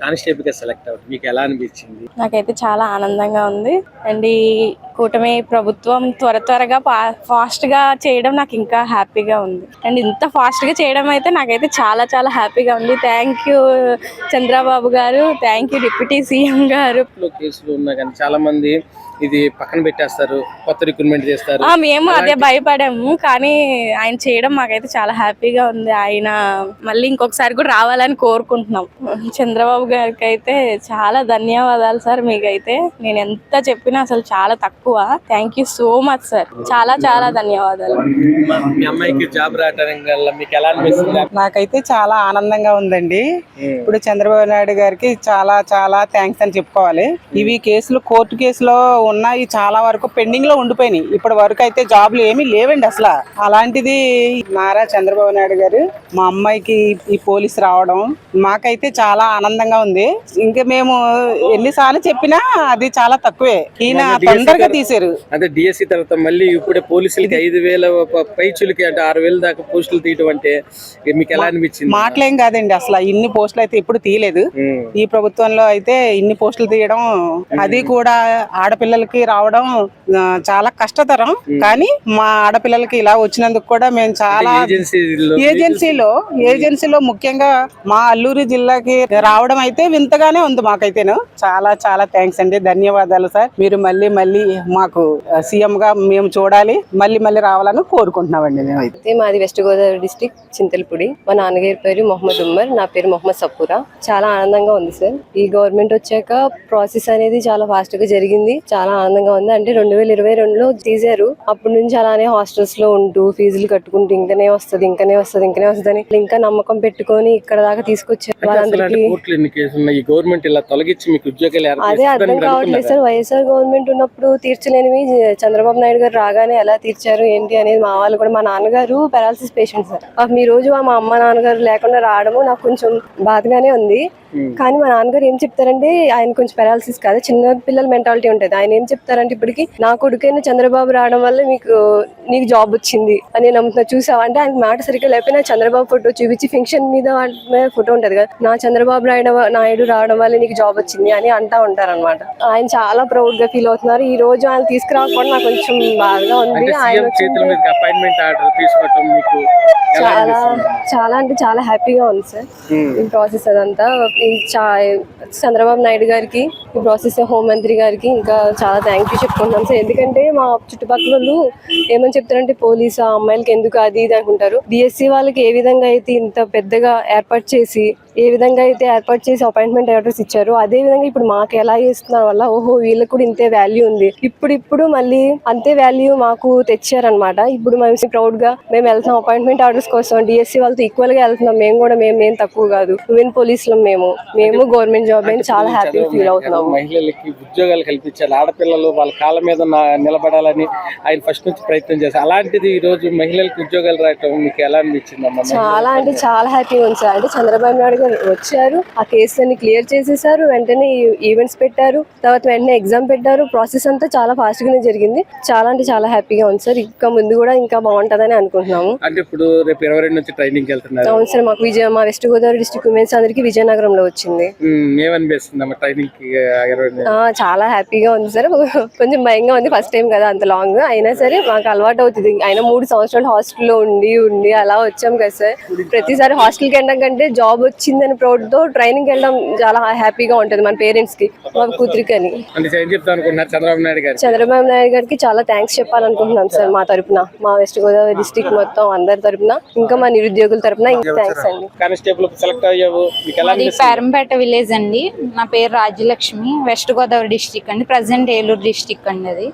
కానిస్టేబుల్గా select అవుతుంది మీకు ఎలా అనిపించింది? నాకైతే చాలా ఆనందంగా ఉంది. అండ్ ఈ కూటమి ప్రభుత్వం త్వర త్వరగా ఫాస్ట్గా చేయడం నాకు ఇంకా హ్యాపీగా ఉంది. అండ్ ఇంత ఫాస్ట్గా చేయడం అయితే నాకైతే చాలా చాలా హ్యాపీగా ఉంది. థ్యాంక్ యూ చంద్రబాబు గారు. థ్యాంక్ యూ డిప్యూటీ సీఎం గారు. లో కేసులు ఉన్నా కానీ చాలా మంది ఇది పక్కన పెట్టేస్తారు కొత్త రిక్రూట్మెంట్ చేస్తారు. ఆ, మేము అదే భయపడాము కానీ ఆయన చేయడం మాకైతే చాలా హ్యాపీగా ఉంది. ఆయన మళ్ళీ ఇంకొకసారి కూడా రావాలని కోరుకుంటున్నాం. చంద్రబాబు గారికి అయితే చాలా ధన్యవాదాలు సార్ మీకైతే. నేను ఎంత చెప్పినా అసలు చాలా తక్కువ. Thank you so much sir. చాలా చాలా ధన్యవాదాలు. మా- మీ అమ్మాయికి జాబ్ రావడం వల్ల మీకు ఎలా అనిపిస్తుంది? నాకైతే చాలా ఆనందంగా ఉందండి. ఇప్పుడు చంద్రబాబు నాయుడు గారికి చాలా చాలా థ్యాంక్స్ అని చెప్పుకోవాలి. ఇవి కేసులు కోర్టు కేసులో ఉన్నాయి చాలా వరకు పెండింగ్లో ఉండిపోయినాయి. ఇప్పటి వరకు అయితే జాబ్లు ఏమీ లేవండి అసలు. అలాంటిది నారా చంద్రబాబు నాయుడు గారు మా అమ్మాయికి ఈ పోలీస్ రావడం మాకైతే చాలా ఆనందంగా ఉంది. ఇంకా మేము ఎన్నిసార్లు చెప్పినా అది చాలా తక్కువే. ఈయన తొందరగా తీశారు. అదే డిఎస్సి తర్వాత మళ్ళీ ఇప్పుడే పోలీసులకి ఐదు వేల పైచులకి అంటే ఆరు వేల దాకా పోస్టులు తీయడం అంటే మీకు ఎలా అనిపించింది? మాటలేం కాదండి అసలు. ఇన్ని పోస్టులు అయితే ఎప్పుడు తీయలేదు. ఈ ప్రభుత్వంలో అయితే ఇన్ని పోస్టులు తీయడం అది కూడా ఆడపిల్లలకి రావడం చాలా కష్టతరం. కానీ మా ఆడపిల్లలకి ఇలా వచ్చినందుకు కూడా మేము చాలా ఏజెన్సీలో ఏజెన్సీలో ముఖ్యంగా మా అల్లూరు జిల్లాకి రావడం అయితే వింతగానే ఉంది మాకైతేను. చాలా చాలా థ్యాంక్స్ అండి. ధన్యవాదాలు సార్. మీరు మళ్ళీ మళ్ళీ మాకు సీఎం గా మేము చూడాలి. మళ్ళీ మళ్ళీ రావాలని కోరుకుంటున్నామండి మేమైతే. అయితే మాది వెస్ట్ గోదావరి డిస్టిక్ చింతలపూడి. మా నాన్నగారి పేరు మొహమ్మద్ ఉమ్మర్ నా పేరు మొహమ్మద్ సపూరా. చాలా ఆనందంగా ఉంది సార్. ఈ గవర్నమెంట్ వచ్చాక ప్రాసెస్ అనేది చాలా ఫాస్ట్గా జరిగింది. చాలా ఆనందంగా ఉంది. అంటే రెండు వేల ఇరవై రెండులో తీశారు. అప్పటి నుంచి అలానే హాస్టల్స్లో ఉంటూ ఫీజులు కట్టుకుంటూ ఇంకనే వస్తుంది ఇంకనే వస్తుంది ఇంకనే వస్తుంది ఇంకా నమ్మకం పెట్టుకొని ఇక్కడ దాకా తీసుకొచ్చారు గవర్నమెంట్ ఇలా తొలగించి మీకు ఉద్యోగాలు ఏర్పాటు అదే అర్థం కావట్లేదు? సార్. వైఎస్ఆర్ గవర్నమెంట్ ఉన్నప్పుడు తీర్చలేనివి చంద్రబాబు నాయుడు గారు రాగానే ఎలా తీర్చారు ఏంటి అనేది మా వాళ్ళు కూడా మా నాన్నగారు పెరాలసిస్ పేషెంట్ సార్. ఈ రోజు మా అమ్మ నాన్నగారు లేకుండా రావడము నాకు కొంచెం బాధగానే ఉంది. కానీ మా నాన్నగారు ఏం చెప్తారంటే ఆయన కొంచెం పెరాలసిస్ కాదు చిన్న పిల్లల మెంటాలిటీ ఉంటుంది. ఆయన ఏం చెప్తారంటే ఇప్పటికి నా కొడుకైన చంద్రబాబు రావడం వల్ల మీకు నీకు జాబ్ వచ్చింది అని నేను నమ్ముతున్నా. చూసావా? అంటే ఆయన మాట సరిగ్గా లేకపోయినా చంద్రబాబు ఫోటో చూపించి ఫంక్షన్ మీద ఫోటో ఉంటది కదా. నా చంద్రబాబు నాయుడు నాయుడు రావడం వల్ల నీకు జాబ్ వచ్చింది అని అంటా ఉంటారు అనమాట ఆయన చాలా ప్రౌడ్గా ఫీల్ అవుతున్నారు. ఈ రోజు ఆయన తీసుకురాకపోవడం నాకు కొంచెం బాధగా ఉంది. ఆయన చాలా? చాలా అంటే చాలా హ్యాపీగా ఉంది సార్. ఉమ్. ఈ ప్రాసెస్ అదంతా. చంద్రబాబు నాయుడు గారికి ఈ ప్రాసెస్ హోంమంత్రి గారికి ఇంకా చాలా థ్యాంక్ యూ చెప్పుకుంటున్నాం. సార్ ఎందుకంటే మా చుట్టుపక్కల వాళ్ళు ఏమని చెప్తారంటే పోలీసు? ఆ అమ్మాయిలకి ఎందుకు అది ఇది అనుకుంటారు. బీఎస్సీ వాళ్ళకి ఏ విధంగా అయితే ఇంత పెద్దగా ఏర్పాటు చేసి ఏ విధంగా అయితే ఏర్పాటు చేసి అపాయింట్మెంట్ ఆర్డర్స్ ఇచ్చారో అదే విధంగా ఇప్పుడు మాకు ఎలా చేస్తున్నారు వల్ల ఓహో వీళ్ళకి కూడా ఇంతే వాల్యూ ఉంది. ఇప్పుడు ఇప్పుడు మళ్ళీ అంతే వాల్యూ మాకు తెచ్చారనమాట ఇప్పుడు మేము ప్రౌడ్గా మేము వెళ్తున్నాం అపాయింట్మెంట్ ఆర్డర్స్ కోసం. డిఎస్సి వాళ్ళతో ఈక్వల్గా వెళ్తున్నాం. మేము కూడా మేము ఏం తక్కువ కాదు. ఉమెన్ పోలీసులు మేము. మేము గవర్నమెంట్ జాబ్ అని చాలా హ్యాపీ ఫీల్ అవుతున్నాము. మహిళలకి ఉద్యోగాలు కల్పించాలి. ఆడపిల్లలు వాళ్ళ కాళ్ళ మీద నిలబడాలని ఆయన ఫస్ట్ నుంచి ప్రయత్నం చేశారు. అలాంటిది ఈ రోజు మహిళలకు ఉద్యోగాలు రావటం మీకు ఎలా అనిపించింది చాలా అంటే చాలా హ్యాపీగా ఉంది సార్. అంటే చంద్రబాబు నాయుడు వచ్చారు ఆ కేసులన్నీ క్లియర్ చేసేసారు వెంటనే ఈవెంట్స్ పెట్టారు తర్వాత వెంటనే ఎగ్జామ్ పెట్టారు. ప్రాసెస్ అంతా చాలా ఫాస్ట్ గానే జరిగింది. చాలా అంటే చాలా హ్యాపీగా ఉంది సార్. ఇంకా ముందు కూడా ఇంకా బాగుంటదని అనుకుంటున్నాము. అంటే ఇప్పుడు రేపు ఇరవై రెండు నుంచి ట్రైనింగ్ వెళ్తున్నారు. అవును సార్ మాకు విజయ మా వెస్ట్ గోదావరి డిస్ట్రిక్ట్ ఉమెన్స్ అందరికి విజయనగరంలో వచ్చింది. ఏమనిపిస్తుంది ట్రైనింగ్ చాలా హ్యాపీగా ఉంది సార్. కొంచెం భయంగా ఉంది ఫస్ట్ టైం కదా అంత లాంగ్ అయినా సరే మాకు అలవాటు అవుతుంది. అయినా మూడు సంవత్సరాలు హాస్టల్లో ఉండి ఉండి అలా వచ్చాం కదా సార్. ప్రతిసారి హాస్టల్కి వెళ్ళడం కంటే జాబ్ వచ్చిందని ప్రౌడ్తో ట్రైనింగ్ వెళ్ళడం చాలా హ్యాపీగా ఉంటుంది మన పేరెంట్స్కి మా కూతురికి అని చంద్రబాబు నాయుడు గారు. చంద్రబాబు నాయుడు గారికి చాలా థ్యాంక్స్ చెప్పాలనుకుంటున్నాం సార్ మా తరపున మా వెస్ట్ గోదావరి డిస్ట్రిక్ట్ మొత్తం అందరి తరపున ఇంకా మా నిరుద్యోగుల తరపున ఇంకా థ్యాంక్స్ అండి. కానిస్టేబుల్ సెలెక్ట్ అయ్యావు. పేరంపేట విలేజ్ అండి. నా పేరు రాజ్యలక్ష్మి వెస్ట్ గోదావరి డిస్టిక్ అండి. ప్రజెంట్ ఏలూరు డిస్టిక్ అండి అది.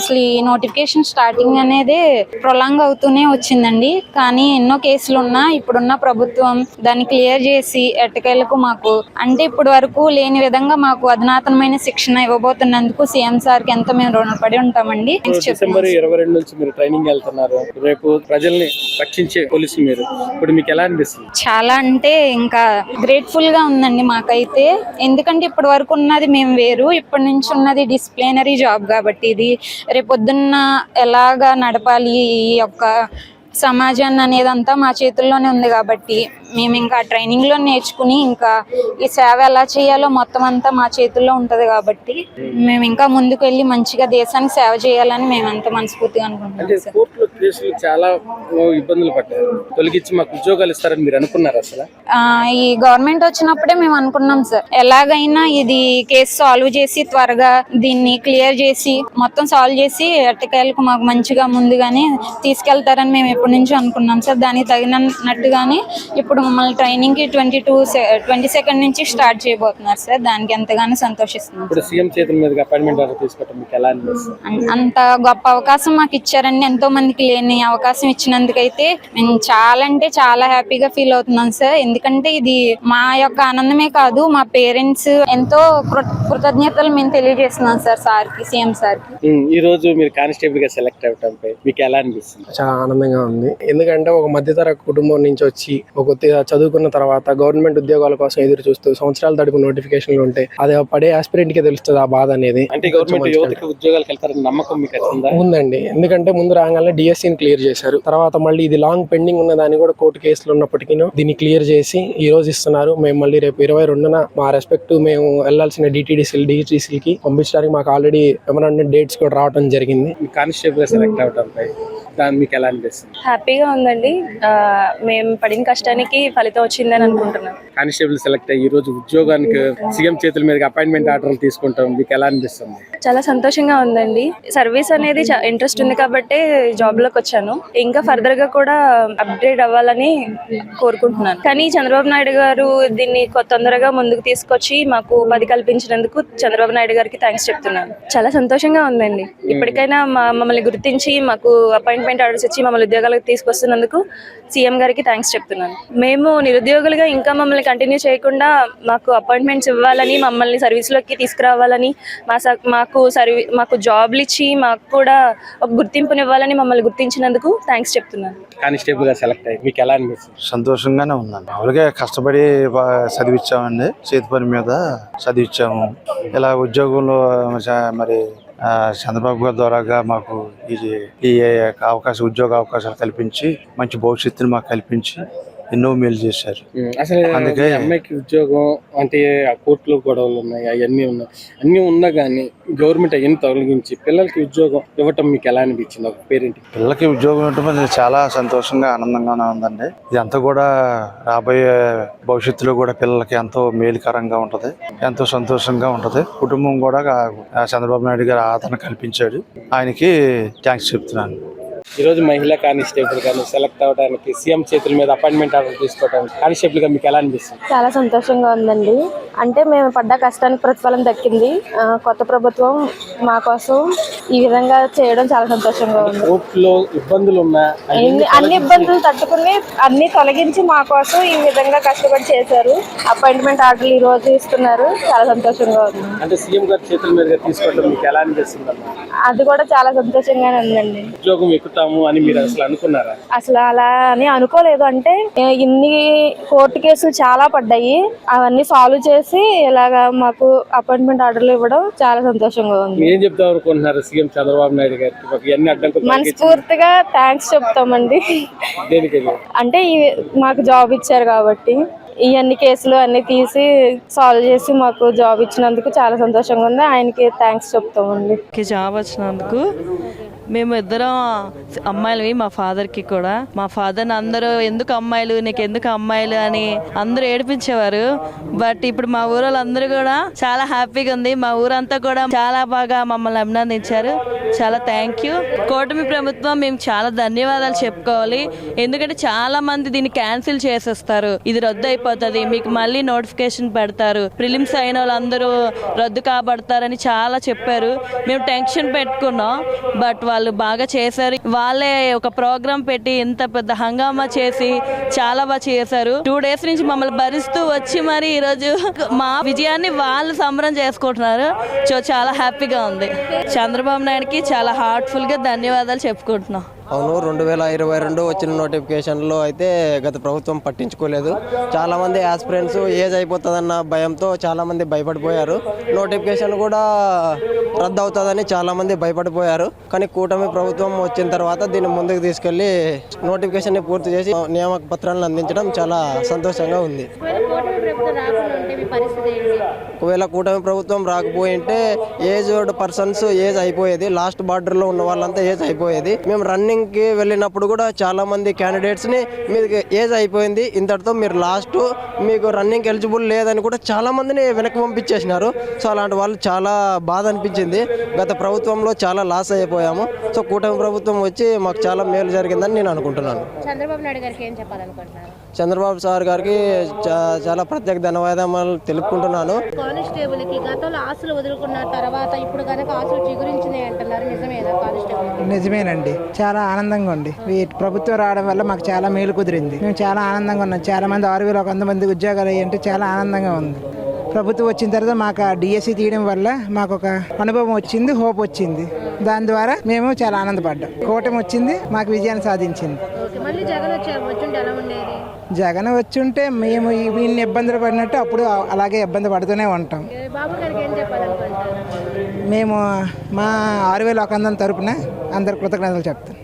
అసలు ఈ నోటిఫికేషన్ స్టార్టింగ్ అనేది ప్రొలాంగ్ అవుతూనే వచ్చిందండి. కానీ ఎన్నో కేసులు ఉన్నా ఇప్పుడున్న ప్రభుత్వం దాన్ని క్లియర్ చేసి ఎట్టకేలకు మాకు అంటే ఇప్పటి వరకు లేని విధంగా మాకు అధునాతనమైన శిక్షణ ఇవ్వబోతున్నందుకు సీఎం సార్కి ఎంతో మేము రుణపడి ఉంటామండి. థ్యాంక్స్ డిసెంబర్ చెప్తున్నాం ఇరవై రెండు నుంచి మీరు ట్రైనింగ్ వెళ్తున్నారు. రేపు ప్రజల్ని రక్షించే పోలీసు మీరు. ఇప్పుడు మీకు ఎలా అనిపిస్తుంది? చాలా అంటే ఇంకా గ్రేట్ఫుల్గా ఉందండి మాకైతే. ఎందుకంటే ఇప్పటి వరకు ఉన్నది మేము వేరు. ఇప్పటి నుంచి ఉన్నది డిసిప్లినరీ జాబ్ కాబట్టి ఇది. రేపొద్దున్న ఎలాగా నడపాలి ఈ యొక్క సమాజాన్ని అనేది అంతా మా చేతుల్లోనే ఉంది కాబట్టి మేము ఇంకా ట్రైనింగ్లో నేర్చుకుని ఇంకా ఈ సేవ ఎలా చేయాలో మొత్తం అంతా మా చేతుల్లో ఉంటది కాబట్టి మేము ఇంకా ముందుకు వెళ్ళి మంచిగా దేశానికి సేవ చేయాలని మేము అంత మనస్ఫూర్తిగా అనుకుంటున్నాం కేసులు చాలా ఇబ్బందులు పడ్డారు. తొలగించి మాకు ఉద్యోగాలు ఇస్తారని మీరు అనుకున్నారు అసలు? ఈ గవర్నమెంట్ వచ్చినప్పుడే మేము అనుకున్నాం సార్. ఎలాగైనా ఇది కేసు సాల్వ్ చేసి త్వరగా దీన్ని క్లియర్ చేసి మొత్తం సాల్వ్ చేసి ఎట్టకేలకు మాకు మంచిగా ముందుగానే తీసుకెళ్తారని మేము ఎప్పటి నుంచో అనుకున్నాం సార్. దానికి తగినట్టుగానే ఇప్పుడు మమ్మల్ని ట్రైనింగ్కి ట్వంటీ టూ ట్వంటీ సెకండ్ నుంచి స్టార్ట్ చేయబోతున్నారు సార్. దానికి ఎంతగానో సంతోషిస్తున్నాం ఇప్పుడు సీఎం చేతుల మీదుగా అపాయింట్మెంట్ ఆర్డర్ తీసుకోవటం మీకు ఎలా అనిపిస్తుంది? అన్- అంత గొప్ప అవకాశం మాకు ఇచ్చారండి ఎంతో మందికి లేని అవకాశం ఇచ్చినందుకైతే మేము చాలా అంటే చాలా హ్యాపీగా ఫీల్ అవుతున్నాం సార్. ఎందుకంటే ఇది మా యొక్క ఆనందమే కాదు మా పేరెంట్స్ ఎంతో కృ- కృతజ్ఞతలు మేము తెలియజేస్తున్నాం సార్ సార్కి సీఎం సార్కి. ఉమ్, ఈ రోజు మీరు కానిస్టేబుల్గా సెలెక్ట్ అవటంపై మీకు ఎలా అనిపిస్తుంది? చాలా ఆనందంగా ఉంది. ఎందుకంటే ఒక మధ్యతరగతి కుటుంబం నుంచి వచ్చి ఒక కొద్దిగా చదువుకున్న తర్వాత గవర్నమెంట్ ఉద్యోగాల కోసం ఎదురు చూస్తూ సంవత్సరాల తడుపు నోటిఫికేషన్లు ఉంటాయి అది పడే ఆస్పిరెంట్కి తెలుస్తుంది ఆ బాధ అనేది అంటే గవర్నమెంట్ యువతకి ఉద్యోగాలకు వెళ్తారని నమ్మకం మీకు ఉందండి. ఎందుకంటే ముందు రాగానే డిఎస్సీని క్లియర్ చేశారు. తర్వాత మళ్ళీ ఇది లాంగ్ పెండింగ్ ఉన్న దాన్ని కూడా కోర్టు కేసులు ఉన్నప్పటికీ దీన్ని క్లియర్ చేసి ఈ రోజు ఇస్తున్నారు. మేము మళ్ళీ రేపు ఇరవై రెండున మా రెస్పెక్ట్ మేము వెళ్ళాల్సిన డిటీడీసీలు డిజిటీసీలకి పంపించడానికి మాకు ఆల్రెడీ మెమరాండం డేట్స్ కూడా రావడం జరిగింది. కానిస్టేబుల్ సెలెక్ట్ అవటంపై దాని మీకు ఎలా అనిపిస్తుంది? హ్యాపీగా ఉందండి. ఆ, మేము పడిన కష్టానికి ఫలితం వచ్చిందని అనుకుంటున్నాను కానిస్టేబుల్ సెలెక్ట్ అయ్యి ఈ రోజు ఉద్యోగానికి సీఎం చేతుల మీదుగా అపాయింట్మెంట్ ఆర్డర్లు తీసుకుంటాం. మీకు ఎలా అనిపిస్తుంది? చాలా సంతోషంగా ఉందండి. సర్వీస్ అనేది ఇంట్రెస్ట్ ఉంది కాబట్టి జాబ్లోకి వచ్చాను. ఇంకా ఫర్దర్గా కూడా అప్డేట్ అవ్వాలని కోరుకుంటున్నాను. కానీ చంద్రబాబు నాయుడు గారు దీన్ని తొందరగా ముందుకు తీసుకొచ్చి మాకు ఉపాధి కల్పించినందుకు చంద్రబాబు నాయుడు గారికి థ్యాంక్స్ చెప్తున్నాను. చాలా సంతోషంగా ఉందండి. ఇప్పటికైనా మా మమ్మల్ని గుర్తించి మాకు అపాయింట్మెంట్ ఆర్డర్స్ ఇచ్చి మమ్మల్ని ఉద్యోగాలకు తీసుకొస్తున్నందుకు సీఎం గారికి థ్యాంక్స్ చెప్తున్నాను. మేము నిరుద్యోగులుగా ఇంకా మమ్మల్ని కంటిన్యూ చేయకుండా మాకు అపాయింట్మెంట్స్ ఇవ్వాలని మమ్మల్ని సర్వీస్లోకి తీసుకురావాలని మా మాకు సర్వీ మాకు జాబ్లు ఇచ్చి మాకు కూడా ఒక గుర్తింపునివ్వాలని మమ్మల్ని గుర్తించినందుకు థ్యాంక్స్ చెప్తున్నాను. కానిస్టేబుల్గా సెలెక్ట్ అయ్యి మీకు ఎలా అనిపిస్తుంది? సంతోషంగానే ఉందండి. మామూలుగా కష్టపడి చదివించామండి చేతి పని మీద చదివించాము ఇలా ఉద్యోగంలో చ- మరి చంద్రబాబు గారి ద్వారాగా మాకు ఇది ఈ అవకాశం ఉద్యోగ అవకాశాలు కల్పించి మంచి భవిష్యత్తుని మాకు కల్పించి ఎన్నో మేలు చేశారు. అసలు అందుకే- అమ్మాయికి ఉద్యోగం అంటే ఆ కోర్టులో గొడవలు ఉన్నాయి అవన్నీ ఉన్నాయి. అన్నీ ఉన్నా కానీ గవర్నమెంట్ అవన్నీ తొలగించి పిల్లలకి ఉద్యోగం ఇవ్వటం మీకు ఎలా అనిపించింది? ఒక పేరెంట్? పిల్లలకి ఉద్యోగం ఇవ్వటం చాలా సంతోషంగా ఆనందంగానే ఉందండి. ఇదంతా కూడా రాబోయే భవిష్యత్తులో కూడా పిల్లలకి ఎంతో మేలుకరంగా ఉంటది ఎంతో సంతోషంగా ఉంటది. కుటుంబం కూడా చంద్రబాబు నాయుడు గారు ఆదరణ కల్పించాడు. ఆయనకి థ్యాంక్స్ చెప్తున్నాను. ఈ రోజు మహిళా కానిస్టేబుల్ గాని సెలెక్ట్ అవడానికి సీఎం చేతుల మీద అపాయింట్మెంట్ ఆర్డర్ తీసుకోవడానికి కానిస్టేబుల్గా మీకు ఎలా అనిపిస్తుంది? చాలా సంతోషంగా ఉందండి. అంటే మేము పడ్డ కష్టానికి ప్రతిఫలం దక్కింది. ఆ, కొత్త ప్రభుత్వం మా కోసం ఈ విధంగా చేయడం చాలా సంతోషంగా ఉంది. కోర్టులో ఇబ్బందులు ఉన్నా అన్ని ఇబ్బందులు తట్టుకుని అన్ని తొలగించి మా కోసం ఈ విధంగా కష్టపడి చేశారు. అపాయింట్మెంట్ ఆర్డర్లు ఈ రోజు ఇస్తున్నారు. చాలా సంతోషంగా ఉంది. అంటే సీఎం గారి చేతుల మీదుగా తీసుకోవడం మీకు ఎలా అనిపిస్తుంది అమ్మా అది కూడా చాలా సంతోషంగానే ఉందండి. ఉద్యోగం ఎక్కుతాము అని మీరు అసలు అనుకున్నారా? అసలు అలా అని అనుకోలేదు. అంటే ఇన్ని కోర్టు కేసులు చాలా పడ్డాయి. అవన్నీ సాల్వ్ చేసి ఇలాగా మాకు అపాయింట్మెంట్ ఆర్డర్లు ఇవ్వడం చాలా సంతోషంగా ఉంది. ఏం చెప్తాం అనుకుంటున్నారు సీఎం చంద్రబాబు నాయుడు గారికి అడ్డంకులు మనస్ఫూర్తిగా థ్యాంక్స్ చెప్తామండి. అంటే మాకు జాబ్ ఇచ్చారు కాబట్టి. ఇవన్నీ కేసులు అన్నీ తీసి సాల్వ్ చేసి మాకు జాబ్ ఇచ్చినందుకు చాలా సంతోషంగా ఉంది. ఆయనకి థ్యాంక్స్ చెప్తామండి. జాబ్ వచ్చినందుకు మేము ఇద్దరం అమ్మాయిలవి మా ఫాదర్కి కూడా. మా ఫాదర్ని అందరూ ఎందుకు అమ్మాయిలు నీకు ఎందుకు అమ్మాయిలు అని అందరూ ఏడిపించేవారు. బట్ ఇప్పుడు మా ఊరోళ్ళు అందరూ కూడా చాలా హ్యాపీగా ఉంది. మా ఊరంతా కూడా చాలా బాగా మమ్మల్ని అభినందించారు. చాలా థ్యాంక్ యూ కూటమి ప్రభుత్వం మేము చాలా ధన్యవాదాలు చెప్పుకోవాలి. ఎందుకంటే చాలా మంది దీన్ని క్యాన్సిల్ చేసేస్తారు. ఇది రద్దు అయిపోతుంది. మీకు మళ్ళీ నోటిఫికేషన్ పెడతారు. ప్రిలిమ్స్ అయిన వాళ్ళందరూ రద్దు కాబడతారని చాలా చెప్పారు. మేము టెన్షన్ పెట్టుకున్నాం. బట్ వాళ్ళు బాగా చేశారు. వాళ్ళే ఒక ప్రోగ్రామ్ పెట్టి ఇంత పెద్ద హంగామా చేసి చాలా బాగా చేశారు. టూ డేస్ నుంచి మమ్మల్ని భరిస్తూ వచ్చి మరి ఈరోజు మా విజయాన్ని వాళ్ళు సంబరం చేసుకుంటున్నారు. సో చాలా హ్యాపీగా ఉంది. చంద్రబాబు నాయుడుకి చాలా హార్ట్ఫుల్గా ధన్యవాదాలు చెప్పుకుంటున్నాం. అవును రెండు వేల ఇరవై రెండు వచ్చిన నోటిఫికేషన్లో అయితే గత ప్రభుత్వం పట్టించుకోలేదు. చాలా మంది ఆస్పిరెంట్స్ ఏజ్ అయిపోతుందన్న భయంతో చాలా మంది భయపడిపోయారు. నోటిఫికేషన్ కూడా రద్దు అవుతుందని చాలా మంది భయపడిపోయారు. కానీ కూటమి ప్రభుత్వం వచ్చిన తర్వాత దీన్ని ముందుకు తీసుకెళ్ళి నోటిఫికేషన్ని పూర్తి చేసి నియామక పత్రాలను అందించడం చాలా సంతోషంగా ఉంది. ఒకవేళ కూటమి ప్రభుత్వం రాకపోయింటే ఏజ్డ్ పర్సన్స్ ఏజ్ అయిపోయేది. లాస్ట్ బార్డర్లో ఉన్న వాళ్ళంతా ఏజ్ అయిపోయేది. మేము రన్నింగ్ కి వెళ్ళినప్పుడు కూడా చాలా మంది మీకు ఏజ్ అయిపోయింది. ఇంతటితో మీరు లాస్ట్ మీకు రన్నింగ్ ఎలిజిబుల్ లేదని కూడా చాలామందిని వెనక్కి పంపించేసినారు. సో అలాంటి వాళ్ళు చాలా బాధ అనిపించింది. గత ప్రభుత్వంలో చాలా లాస్ అయిపోయాము. సో కూటమి ప్రభుత్వం వచ్చి మాకు చాలా మేలు జరిగిందని నేను అనుకుంటున్నాను. చంద్రబాబు నాయుడు గారికి ఏం చెప్పాలనుకుంటున్నాను చంద్రబాబు సార్ గారికి చా- చాలా ప్రత్యేక ధన్యవాదాలు తెలుపుకుంటున్నాను. కానిస్టేబుల్కి గతంలో ఆశలు వదులుకున్న తర్వాత ఇప్పుడు కనుక ఆశలు చిగురించినాయి అంటున్నారు. నిజమేనా కానిస్టేబుల్ నిజమేనండి. చాలా ఆనందంగా ఉంది. ఈ ప్రభుత్వం రావడం వల్ల మాకు చాలా మేలు కుదిరింది. మేము చాలా ఆనందంగా ఉన్నాం. చాలా మంది ఆరు వేల ఒక వంద మంది ఉద్యోగాలు అయ్యంటే చాలా ఆనందంగా ఉంది. ప్రభుత్వం వచ్చిన తర్వాత మాకు ఆ డిఎస్సి తీయడం వల్ల మాకు ఒక అనుభవం వచ్చింది హోప్ వచ్చింది. దాని ద్వారా మేము చాలా ఆనందపడ్డాం. కూటమి వచ్చింది మాకు విజయాన్ని సాధించింది. ఓకే. మళ్ళీ జగన్ వచ్చారు. ఎలా ఉండేది? జగన్ వచ్చుంటే మేము ఈ- వీళ్ళని ఇబ్బందులు పడినట్టు అప్పుడు అలాగే ఇబ్బంది పడుతూనే ఉంటాం. మేము మా ఆరు వేల ఒక వందల తరపున అందరు కృతజ్ఞతలు చెప్తాం